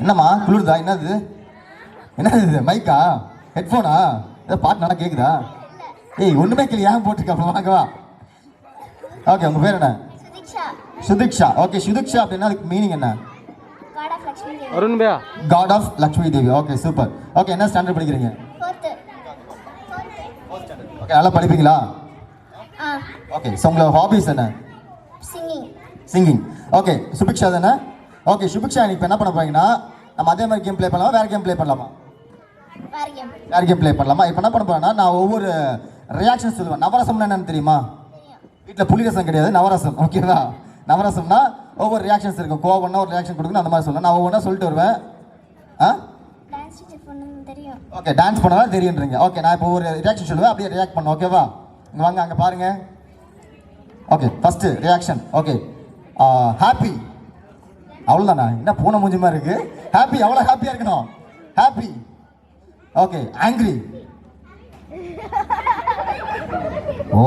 என்னம்மா குளிருதா? என்னது? என்னது இது மைக்கா ஹெட்ஃபோனா ஏதோ பாட்டு நல்லா கேக்குதா? ஏய் ஒண்ணுமே கேள்வி ஏன் போட்டிருக்க? அப்புறம் வாங்கவா ஓகே உங்க பேர் என்ன? சுதிக்ஷா. சுதிக்ஷா. ஓகே சுதிக்ஷா அப்படின்னா அதுக்கு மீனிங் என்ன? God of Lakshmi Devi Arun Bhaiya. God of Lakshmi Devi okay super okay என்ன ஸ்டாண்டர்ட் படிக்கிறீங்க? ஓகே நல்லா படிப்பீங்களா? ஓகே ஸோ உங்களோட ஹாபிஸ் என்ன? சிங்கிங் சிங்கிங் ஓகே சுபிக்ஷா தானே ஓகே சுபிக்ஷா இப்போ என்ன பண்ண போறீங்கன்னா நம்ம அதே மாதிரி கேம் ப்ளே பண்ணலாமா? வேற கேம் ப்ளே பண்ணலாமா? வேற கேம் ப்ளே பண்ணலாமா? இப்போ என்ன பண்ண போறேன்னா நான் ஒவ்வொரு ரியாக்ஷன் சொல்லுவேன். நவரசம்னா என்னன்னு தெரியுமா? வீட்டில் புலிரசம் கிடையாது நவரசம். ஓகேவா நவரசம்னா ஒவ்வொரு ரியாக்ஷன்ஸ் இருக்கும். கோவம்னா ஒரு ரியாக்ஷன் கொடுக்கணும் அந்த மாதிரி சொல்லுவேன். நான் ஒவ்வொன்றா சொல்லிட்டு வருவேன். ஆ? ஓகே டான்ஸ் பண்ணதான் தெரியுன்றீங்க. ஓகே நான் இப்போ ஒரு ரியாக்ஷன் சொல்லுவேன் அப்படியே ரியாக்ட் பண்ண ஓகேவா இங்க வாங்க அங்கே பாருங்க. Okay first reaction okay happy அவ்வளோதானா என்ன பூனை மூஞ்சி மாதிரி இருக்கு? ஹாப்பி எவ்வளோ ஹாப்பியாக இருக்கணும். ஹாப்பி ஓகே ஆங்கிரி ஓ